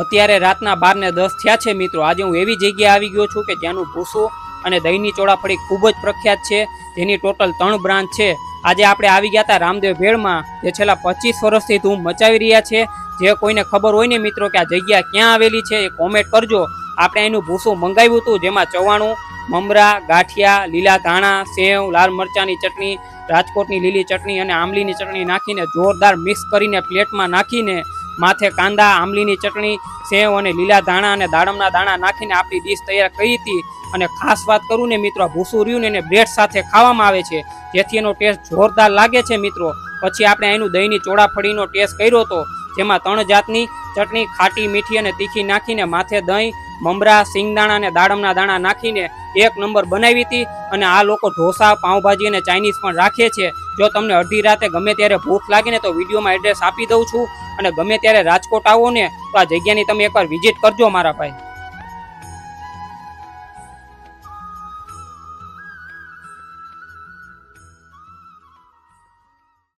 અત્યારે રાતના બાર ને દસ થયા છે મિત્રો. આજે હું એવી જગ્યાએ આવી ગયો છું કે જ્યાંનું ભૂસું અને દહીંની ચોળાફળી ખૂબ જ પ્રખ્યાત છે. જેની ટોટલ ત્રણ બ્રાન્ચ છે. આજે આપણે આવી ગયા હતા રામદેવ ભેળમાં, જે છેલ્લા પચીસ વર્ષથી ધૂમ મચાવી રહ્યા છે. જે કોઈને ખબર હોય ને મિત્રો કે આ જગ્યા ક્યાં આવેલી છે, એ કોમેન્ટ કરજો. આપણે એનું ભૂસું મંગાવ્યું હતું, જેમાં ચવાણું, મમરા, ગાંઠિયા, લીલા ધાણા, સેવ, લાલ મરચાંની ચટણી, રાજકોટની લીલી ચટણી અને આંબલીની ચટણી નાખીને જોરદાર મિક્સ કરીને પ્લેટમાં નાખીને માથે કાંદા, આંબલીની ચટણી, સેવ અને લીલા ધાણા અને દાડમના દાણા નાખીને આપણી ડીશ તૈયાર કરી હતી. અને ખાસ વાત કરું ને મિત્રો ભૂસું રહ્યું ને બ્રેડ સાથે ખાવામાં આવે છે. જેથી એનો ટેસ્ટ જોરદાર લાગે છે મિત્રો. પછી આપણે એનું દહીંની ચોળાફળીનો ટેસ્ટ કર્યો હતો, જેમાં ત્રણ જાતની ચટણી, ખાટી મીઠી અને તીખી નાખીને માથે દહીં મમરા, સિંગદાણા અને દાડમના દાણા નાખીને એક નંબર બનાવી હતી અને આ લોકો ઢોસા, પાઉંભાજી અને ચાઇનીઝ પણ રાખે છે. જો તમને અડધી રાતે ગમે ત્યારે ભૂખ લાગે ને તો વિડીયોમાં એડ્રેસ આપી દઉં છું. અને ગમે ત્યારે રાજકોટ આવો ને તો આ જગ્યાની તમે એકવાર વિઝિટ કરજો મારા ભાઈ.